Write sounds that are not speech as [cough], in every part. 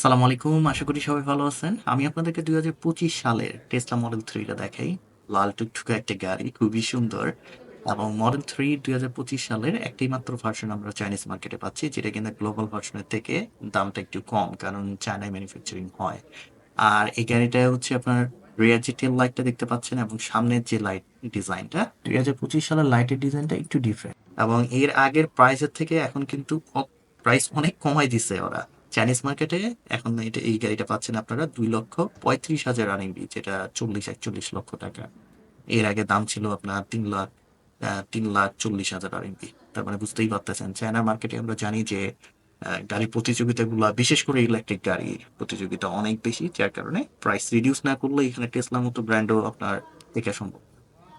সালাম আলাইকুম, আশা করি সবাই ভালো আছেন। আমি আপনাদেরকে দুই হাজার পঁচিশ সালের টেসলা মডেল থ্রিটা দেখাই। লাল টুকটুকে একটা গাড়ি, খুবই সুন্দর। এবং মডেল থ্রি দুই হাজার পঁচিশ সালের একটি মাত্র ভার্সন আমরা চাইনিজ মার্কেটে পাচ্ছি, যেটা কিনা গ্লোবাল ভার্সনের থেকে দামটা একটু কম, কারণ চায়নায় ম্যানুফ্যাকচারিং হয়। আর এই গাড়িটা হচ্ছে আপনার রিয়ার যে টেল লাইটটা দেখতে পাচ্ছেন, এবং সামনের যে লাইট ডিজাইনটা, দুই হাজার পঁচিশ সালের লাইটের ডিজাইনটা একটু ডিফারেন্ট এবং এর আগের প্রাইসের থেকে এখন কিন্তু প্রাইস অনেক কমাই দিছে ওরা। চাইনিজ মার্কেটে এখন এটা, এই গাড়িটা পাচ্ছেন আপনারা দুই লক্ষ পঁয়ত্রিশ হাজার আরএমবি যেটা চল্লিশ, একচল্লিশ লক্ষ টাকা। এর আগে দাম ছিল আপনার তিন লাখ তিন লাখ চল্লিশ হাজার আরএমবি তার মানে বুঝতেই পারতেছেন চায়না মার্কেটে আমরা জানি যে গাড়ির প্রতিযোগিতাগুলো, বিশেষ করে ইলেকট্রিক গাড়ির প্রতিযোগিতা অনেক বেশি, যার কারণে প্রাইস রিডিউস না করলে এখানে টেসলার মতো ব্র্যান্ডও আপনার দেখা সম্ভব।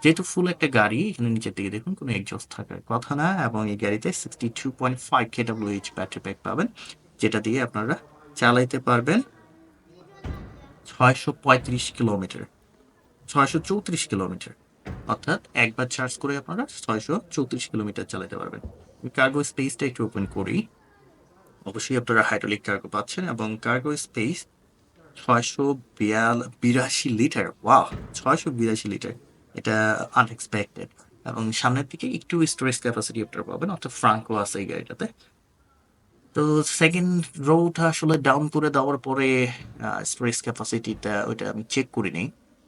যেহেতু ফুল একটা গাড়ি, এখানে নিচের দিকে দেখুন, কোনো এক্সস্ট থাকার কথা না, এবং এই গাড়িতে সিক্সটি টু পয়েন্ট ফাইভ কেডাব্লিউএইচ ব্যাটারি প্যাক পাবেন। যেটা দিয়ে আপনারা চালাইতে পারবেন ছয়শো পঁয়ত্রিশ কিলোমিটার, ছয়শো চৌত্রিশ কিলোমিটার। অর্থাৎ একবার চার্জ করে আপনারা ছয়শো চৌত্রিশ কিলোমিটার চালাতে পারবেন। কার্গো স্পেসটা একটু ওপেন করি। অবশ্যই আপনারা হাইড্রোলিক কার্গো পাচ্ছেন এবং কার্গো স্পেস ছয়শো বিয়াল বিরাশি লিটার ওয়াও ছয়শো বিরাশি লিটার এটা আনএক্সপেক্টেড এবং সামনের দিকে একটু স্টোরেজ ক্যাপাসিটি আপনারা পাবেন, অর্থাৎ ফ্রাঙ্কো আছে এই গাড়িটাতে। তো সেকেন্ড রোটা আসলে ডাউন করে দেওয়ার পরে স্টোরেজ ক্যাপাসিটিটা ওইটা আমি চেক করি নিই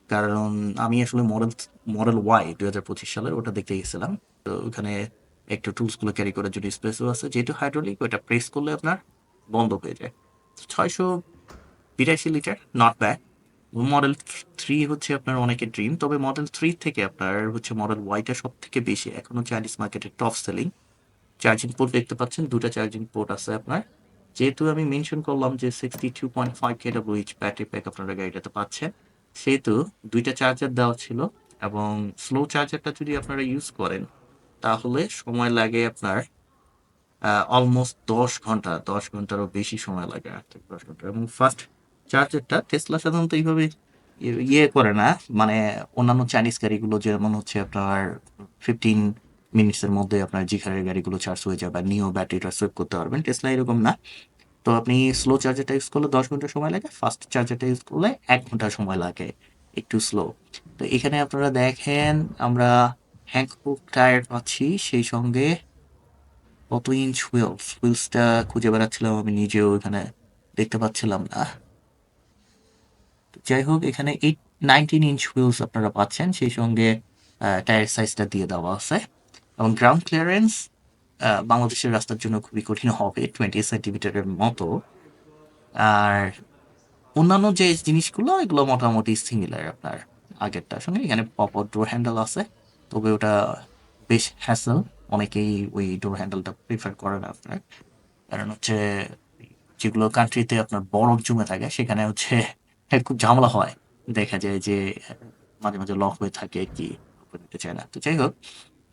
কারণ আমি আসলে মডেল মডেল ওয়াই দু হাজার পঁচিশ সালের, ওটা দেখতে গেছিলাম। তো ওখানে একটু টুলসগুলো ক্যারি করার জন্য স্পেসও আছে। যেহেতু হাইড্রোলিক ওইটা প্রেস করলে আপনার বন্ধ হয়ে যায়। ছয়শো বিরাশি litre not bad model three হচ্ছে আপনার অনেকের ড্রিম তবে মডেল থ্রি থেকে আপনার হচ্ছে মডেল ওয়াইটা সব থেকে বেশি। এখনও চাইনিজ মার্কেটের টপ সেলিং চার্জিং পোর্ট দেখতে পাচ্ছেন দুটা চার্জিং পোর্ট আছে আপনার। যেহেতু আমি মেনশন করলাম যে সিক্সটি টু পয়েন্ট ফাইভ কেডাব্লিউএইচ ব্যাটারি প্যাক আপনারা গাড়িটাতে পাচ্ছেন, সেহেতু দুইটা চার্জার দেওয়া ছিল এবং স্লো চার্জারটা যদি আপনারা ইউজ করেন, তাহলে সময় লাগে আপনার অলমোস্ট দশ ঘণ্টা, দশ ঘন্টারও বেশি সময় লাগে আট থেকে দশ ঘণ্টা। এবং ফার্স্ট চার্জারটা টেসলা সাধারণত এইভাবে ইয়ে করে না মানে অন্যান্য চাইনিজ গাড়িগুলো যেমন হচ্ছে আপনার ফিফটিন মিনিটসের মধ্যে আপনার জিখারের গাড়িগুলো চার্জ হয়ে যাবে নিও ব্যাটারিটা সেভ করতে পারবেন টেসলা এরকম না। তো আপনি স্লো চার্জারটা ইউজ করলে দশ ঘণ্টা সময় লাগে ফাস্ট চার্জারটা ইউজ করলে এক ঘণ্টা সময় লাগে, একটু স্লো তো এখানে আপনারা দেখেন, আমরা হ্যাংকবুক টায়ার পাচ্ছি, সেই সঙ্গে কত ইঞ্চ হুইলস হুইলসটা খুঁজে বেড়াচ্ছিলাম আমি নিজেও, এখানে দেখতে পাচ্ছিলাম না। যাই হোক, এখানে এইট নাইনটিন ইঞ্চ হুইলস আপনারা পাচ্ছেন, সেই সঙ্গে টায়ার সাইজটা দিয়ে দেওয়া আছে। এবং গ্রাউন্ড ক্লিয়ারেন্স বাংলাদেশের রাস্তার জন্য খুবই কঠিন হবে টোয়েন্টি সেন্টিমিটারের মতো। আর অন্যান্য যে জিনিসগুলো, এগুলো মোটামুটি সিমিলার আপনার আগেরটার সঙ্গে এখানে পপ ডোর হ্যান্ডেল আছে, তবে ওটা বেশ হ্যাসেল অনেকেই ওই ডোর হ্যান্ডেলটা প্রিফার করে না আপনার। কারণ হচ্ছে, যেগুলো কান্ট্রিতে আপনার বরফ জমে থাকে, সেখানে হচ্ছে [laughs] খুব ঝামেলা হয়। দেখা যায় যে মাঝে মাঝে লক হয়ে থাকে কি হতে চায় না। তো যাই হোক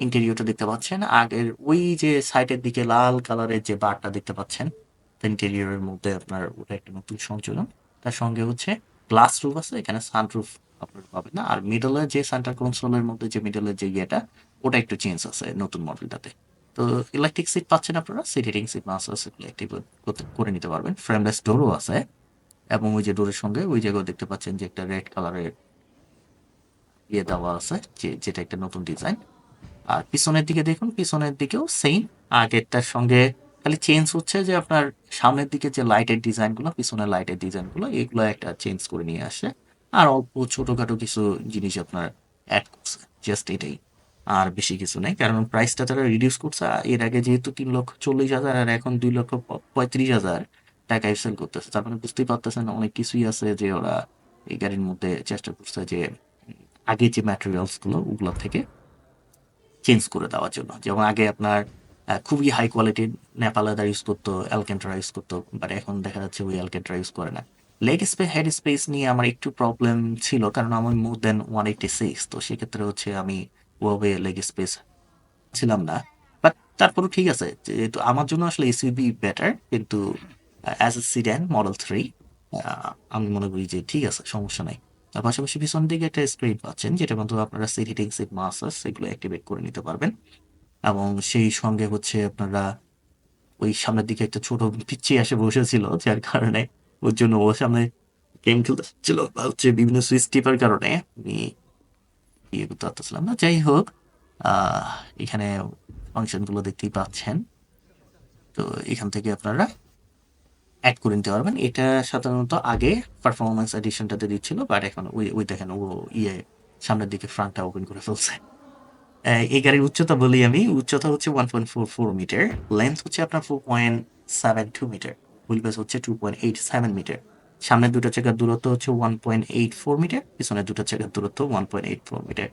ইন্টেরিয়রটা দেখতে পাচ্ছেন। আগের ওই যে সাইডের দিকে লাল কালারের যে বারটা দেখতে পাচ্ছেন ইন্টেরিয়রের মধ্যে আপনার ওটা একটা নতুন সংযোজন। তার সঙ্গে হচ্ছে গ্লাস রুফ আছে, এখানে সানরুফ আপনার পাবেন না। আর মিডলে যে সেন্টার কনসোলের মধ্যে যে মিডলের যে ইয়েটা, ওটা একটু চেঞ্জ আছে নতুন মডেলটাতে তো ইলেকট্রিক সিট পাচ্ছেন আপনারা seat heating seat master active করে নিতে পারবেন। ফ্রেমলেস ডোরও আছে। এবং ওই যে ডোরের সঙ্গে ওই জায়গায় দেখতে পাচ্ছেন যে একটা রেড কালারের ইয়ে দেওয়া আছে, যে যেটা একটা নতুন ডিজাইন আর পিছনের দিকে দেখুন, পিছনের দিকেও সেম আগেরটার সঙ্গে খালি চেঞ্জ হচ্ছে যে আপনার সামনের দিকে যে লাইটের ডিজাইনগুলো পিছনের লাইটের ডিজাইনগুলো এগুলো একটা চেঞ্জ করে নিয়ে আসে। আর অল্প ছোটখাটো কিছু জিনিস আপনার অ্যাড করছে জাস্ট এটাই। আর বেশি কিছু নেই, কারণ প্রাইসটা তারা রিডিউস করছে। এর আগে যেহেতু তিন লক্ষ চল্লিশ হাজার, আর এখন দুই লক্ষ পঁয়ত্রিশ হাজার টাকায় সেল করতেছে, তার মানে বুঝতেই পারতেছেন অনেক কিছুই আছে যে ওরা এই গাড়ির মধ্যে চেষ্টা করছে যে আগে যে ম্যাটেরিয়ালসগুলো ওগুলো থেকে চেঞ্জ করে দেওয়ার জন্য। যেমন আগে আপনার খুবই হাই কোয়ালিটির নেপাল লেদার ইউজ করতো অ্যালকেন্ট্রা ইউজ করতো বাট এখন দেখা যাচ্ছে ওই অ্যালকেন্ট্রা ইউজ করে না। লেগ স্পেস হেড স্পেস নিয়ে আমার একটু প্রবলেম ছিল, কারণ আমি মোর দেন ওয়ান এইটি সিক্স তো সেক্ষেত্রে হচ্ছে আমি ওভাবে লেগ স্পেস ছিলাম না। বাট তারপরেও ঠিক আছে, যেহেতু আমার জন্য আসলে এসইউবি বেটার কিন্তু as a sedan model three আমি মনে করি যে ঠিক আছে, সমস্যা নাই। তার পাশাপাশি পিছন দিকে একটা স্ক্রিন পাচ্ছেন যেটা মধ্যে আপনারা সিট হিটিং সিট মাসাজ এগুলো অ্যাক্টিভেট করে নিতে পারবেন। এবং সেই সঙ্গে হচ্ছে আপনারা ওই সামনের দিকে একটা ছোট পিচ্ছি এসে বসেছিল, যার কারণে ওর জন্য ও সামনে গেম খেলতে ছিল বা হচ্ছে বিভিন্ন সুইচ টিপার কারণে আমি ইয়ে করতে পারতেছিলাম না, যাই হোক এখানে ফাংশনগুলো দেখতেই পাচ্ছেন। তো এখান থেকে আপনারা অ্যাড করে নিতে পারবেন। এটা সাধারণত আগে পারফরমেন্স এডিশনটাতে দিচ্ছিল বাট এখন ওই ওই দেখেন, ও ইয়ে সামনের দিকে ফ্রন্টটা ওপেন করে ফেলছে। এই গাড়ির উচ্চতা বলি আমি। উচ্চতা হচ্ছে one point four four metre length হচ্ছে আপনার four point seven two metre wheel base হচ্ছে two point eight seven metre সামনের দুটো চাকার দূরত্ব হচ্ছে one point eight four metre পিছনের দুটো চাকার দূরত্ব one point eight four metre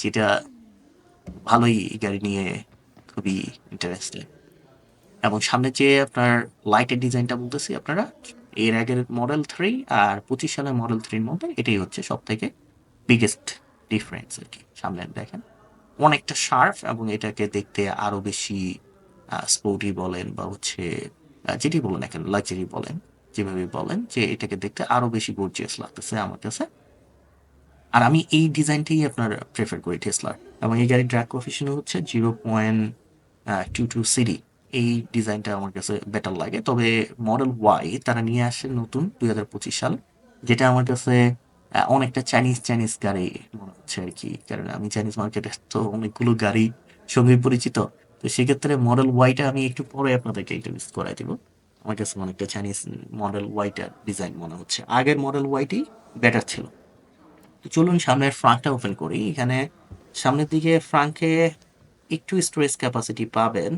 যেটা ভালোই গাড়ি নিয়ে খুবই ইন্টারেস্টেড এবং সামনে যে আপনার লাইটের ডিজাইনটা বলতেছি আপনারা, এর আগের মডেল থ্রি আর পঁচিশ সালের মডেল থ্রির মধ্যে এটাই হচ্ছে সব থেকে বিগেস্ট ডিফারেন্স আর কি। সামনে দেখেন, অনেকটা শার্প এবং এটাকে দেখতে আরও বেশি স্পোর্টি বলেন বা হচ্ছে যেটি বলেন এখন লাক্সারি বলেন, যেভাবে বলেন যে এটাকে দেখতে আরও বেশি গর্জিয়াস লাগতেছে আমার কাছে। আর আমি এই ডিজাইনটাই আপনার প্রেফার করি টেসলার এবং এই গাড়ির ড্রাগ কোফিশন হচ্ছে zero point two two CD এই ডিজাইনটা আমার কাছে বেটার লাগে। তবে মডেল ওয়াই তারা নিয়ে আসে নতুন দুই হাজার পঁচিশ সাল, যেটা আমার কাছে অনেকটা চাইনিজ চাইনিজ গাড়ি মনে হচ্ছে আর কি। কারণ আমি চাইনিজ মার্কেটে তো অনেকগুলো গাড়ি সঙ্গে পরিচিত। তো সেক্ষেত্রে মডেল ওয়াইটা আমি একটু পরে আপনাদেরকে ইন্ট্রোডিউস করাই দিব। আমার কাছে অনেকটা চাইনিজ মডেল ওয়াইটার ডিজাইন মনে হচ্ছে। আগের মডেল ওয়াইটি বেটার ছিল। চলুন সামনের ফ্রাঙ্কটা ওপেন করি। এখানে সামনের দিকে ফ্রাঙ্কে একটু স্টোরেজ ক্যাপাসিটি পাবেন।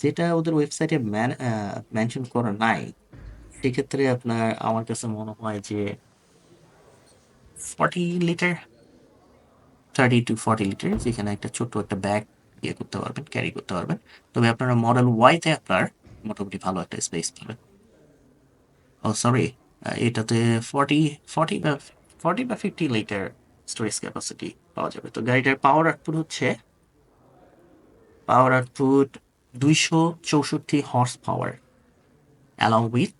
যেটা ওদের ওয়েবসাইটে মেনশন করা নাই, সেক্ষেত্রে আপনার আমার কাছে মনে হয় যে forty litre thirty two forty litre যেখানে একটা ছোট্ট একটা ব্যাগ ইয়ে করতে পারবেন ক্যারি করতে পারবেন। তবে আপনারা মডেল ওয়াইতে আপনার মোটামুটি ভালো একটা স্পেস পাবেন। ও সরি এটাতে ফর্টি ফর্টি বা ফর্টি বা ফিফটি লিটার স্টোরেজ ক্যাপাসিটি পাওয়া যাবে। তো গাড়িটার পাওয়ার আউটপুট হচ্ছে পাওয়ার আউটপুট দুইশো চৌষট্টি হর্স পাওয়ার অ্যালং উইথ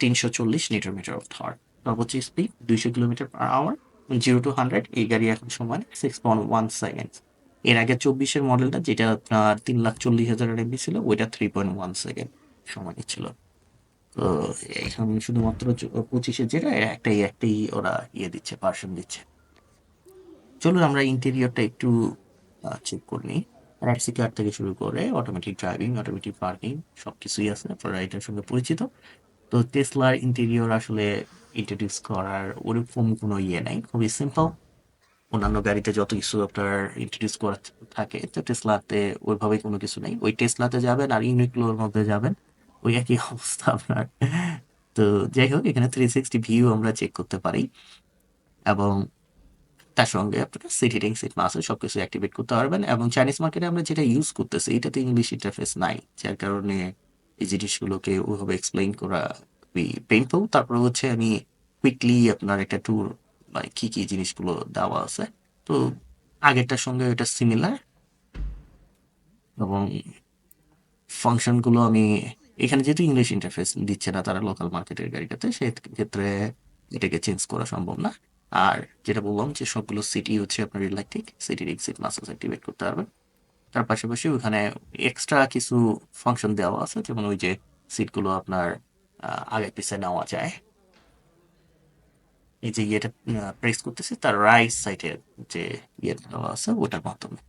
তিনশো চল্লিশ নিউটন মিটার অফ থর সর্বোচ্চ স্পিড দুইশো kilometre per hour zero to hundred এই গাড়ি এখন সময় সিক্স পয়েন্ট ওয়ান সেকেন্ড এর আগে চব্বিশের মডেলটা যেটা আপনার তিন লাখ চল্লিশ হাজার এমবি ছিল, ওইটা থ্রি পয়েন্ট ওয়ান সেকেন্ড সময় নিচ্ছিল তো এখন শুধুমাত্র পঁচিশে যেটা একটাই একটাই ওরা ইয়ে দিচ্ছে পার্সন দিচ্ছে। চলুন আমরা ইন্টেরিয়রটা একটু চেক করে নিই। কার থেকে শুরু করে অটোমেটিক ড্রাইভিং অটোমেটিক পার্কিং সব কিছুই আছে আপনারা এটার সঙ্গে পরিচিত। তো টেসলার ইন্টেরিয়র আসলে ইন্ট্রোডিউস করার ওরকম কোনো ইয়ে নাই, খুবই সিম্পল অন্যান্য গাড়িতে যত কিছু আপনার ইন্ট্রোডিউস করা থাকে, তো টেসলাতে ওইভাবে কোনো কিছু নেই। ওই টেসলাতে যাবেন আর ইউনিক্লোর মধ্যে যাবেন, ওই একই অবস্থা আপনার। তো যাই হোক, এখানে থ্রি সিক্সটি ভিউ আমরা চেক করতে পারি। এবং তার সঙ্গে আপনারা সিট হিটিং সিট মাসে সব কিছু অ্যাক্টিভেট করতে পারবেন এবং চাইনিজ মার্কেটে আমরা যেটা ইউজ করতেছি, এটাতে ইংলিশ ইন্টারফেস নাই, যার কারণে এই জিনিসগুলোকে ওইভাবে এক্সপ্লেইন করা খুবই পেইনফুল তারপরে হচ্ছে আমি কুইকলি আপনার একটা ট্যুর মানে কি কি জিনিসগুলো দেওয়া আছে। তো আগেরটার সঙ্গে এটা সিমিলার এবং ফাংশনগুলো আমি এখানে যেহেতু ইংলিশ ইন্টারফেস দিচ্ছে না তারা লোকাল মার্কেটের গাড়িটাতে, সেক্ষেত্রে এটাকে চেঞ্জ করা সম্ভব না। আর যেটা বললাম যে সবগুলো সিটি হচ্ছে আপনার ইলেকট্রিক সিটির এক্সিট মাসেস অ্যাক্টিভেট করতে পারবেন তার পাশাপাশি ওখানে এক্সট্রা কিছু ফাংশন দেওয়া আছে, যেমন ওই যে সিটগুলো আপনার আগে পিছিয়ে নেওয়া যায়। এই যে ইয়েটা প্রেস করতেছে, তার রাইট সাইডে যে ইয়ে দেওয়া আছে, ওটার মাধ্যমে।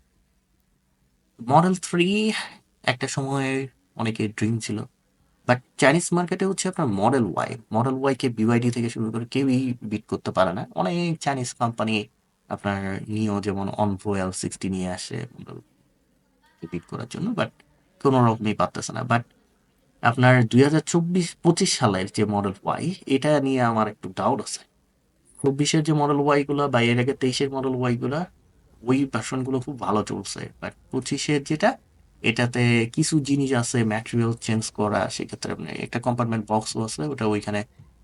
মডেল থ্রি একটা সময় অনেকের ড্রিম ছিল। বাট চাইনিজ মার্কেটে হচ্ছে আপনার মডেল ওয়াই মডেল ওয়াই কে বিওয়াইডি থেকে শুরু করে কেউই বিট করতে পারে না। অনেক চাইনিজ কোম্পানি আপনার নিও যেমন অনভো এল সিক্সটি নিয়ে আসে বিট করার জন্য বাট কোনো রকমই পারতেছে না। বাট আপনার দুই হাজার চব্বিশ, পঁচিশ সালের যে মডেল ওয়াই এটা নিয়ে আমার একটু ডাউট আছে। চব্বিশের যে মডেল ওয়াই গুলা বা এর আগে তেইশের মডেল ওয়াই গুলা, ওই ভার্সনগুলো খুব ভালো চলছে। বাট পঁচিশের যেটা এটাতে কিছু জিনিস আছে ম্যাটেরিয়াল চেঞ্জ করা, সেক্ষেত্রে একটা কম্পার্টমেন্ট বক্সও আছে, ওটা ওইখানে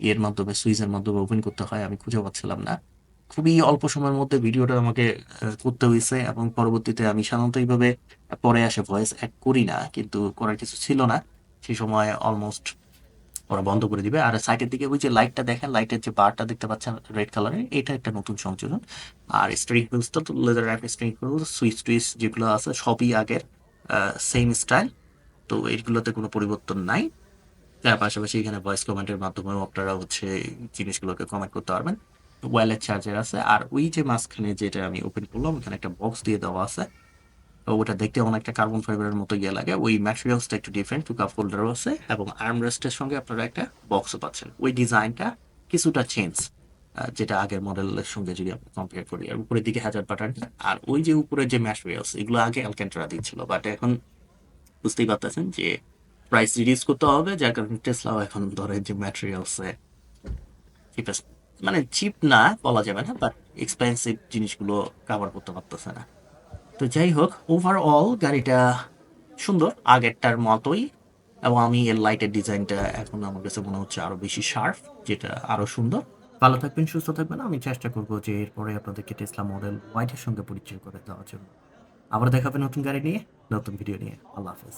এর মাধ্যমে, সুইচের মাধ্যমে ওপেন করতে হয়, আমি খুঁজে পাচ্ছিলাম না। খুবই অল্প সময়ের মধ্যে ভিডিওটা আমাকে করতে হয়েছে এবং পরবর্তীতে আমি সাধারণত এইভাবে পরে আসে ভয়েস অ্যাড করি না, কিন্তু করার কিছু ছিল না। সেই সময় অলমোস্ট ওরা বন্ধ করে দিবে। আর সাইটের দিকে ওই যে লাইটটা দেখেন লাইটের যে বারটা দেখতে পাচ্ছেন রেড কালারের এটা একটা নতুন সংযোজন। আর স্ট্রিং হুইলসটা তো leather wrap steering wheels switch Twitch যেগুলো আছে, সবই আগের। সেম স্টাইল তো এইগুলোতে কোনো পরিবর্তন নাই। তার পাশাপাশি এখানে ভয়েস কমেন্টের মাধ্যমেও আপনারা হচ্ছে জিনিসগুলোকে কমেন্ট করতে পারবেন। ওয়ালেট চার্জার আছে। আর ওই যে মাঝখানে যেটা আমি ওপেন করলাম, ওখানে একটা বক্স দিয়ে দেওয়া আছে। ওটা দেখতে অনেকটা কার্বন ফাইবারের মতো গিয়ে লাগে। ওই ম্যাটেরিয়ালসটা একটু ডিফারেন্ট টু কাপ হোল্ডারও আছে। এবং আর্ম আর্মরেস্টের সঙ্গে আপনারা একটা বক্সও পাচ্ছেন। ওই ডিজাইনটা কিছুটা চেঞ্জ যেটা আগের মডেলের সঙ্গে যদি আপনি কম্পেয়ার করি, আর উপরের দিকে হাজার বাটার আর ওই যে উপরের যে ম্যাটেরিয়ালস এগুলো আগে অ্যালকেন্টারা দিচ্ছিল বাট এখন বুঝতেই পারতেছেন যে প্রাইস রিডিউস করতে হবে, যার কারণে টেসলাও এখন ধরে যে ম্যাটেরিয়ালসে মানে চিপ না বলা যাবে না বাট এক্সপেন্সিভ জিনিসগুলো কাভার করতে পারতেছে না। তো যাই হোক ওভারঅল গাড়িটা সুন্দর, আগেরটার মতোই, এবং আমি এর লাইটের ডিজাইনটা এখন আমার কাছে মনে হচ্ছে আরও বেশি শার্প যেটা আরও সুন্দর। ভালো থাকবেন, সুস্থ থাকবেন। আমি চেষ্টা করব যে এরপরে আপনাদেরকে টেসলা মডেল হোয়াইটের সঙ্গে পরিচয় করে দেওয়ার জন্য। আবার দেখাবে নতুন গাড়ি নিয়ে, নতুন ভিডিও নিয়ে। আল্লাহ হাফেজ।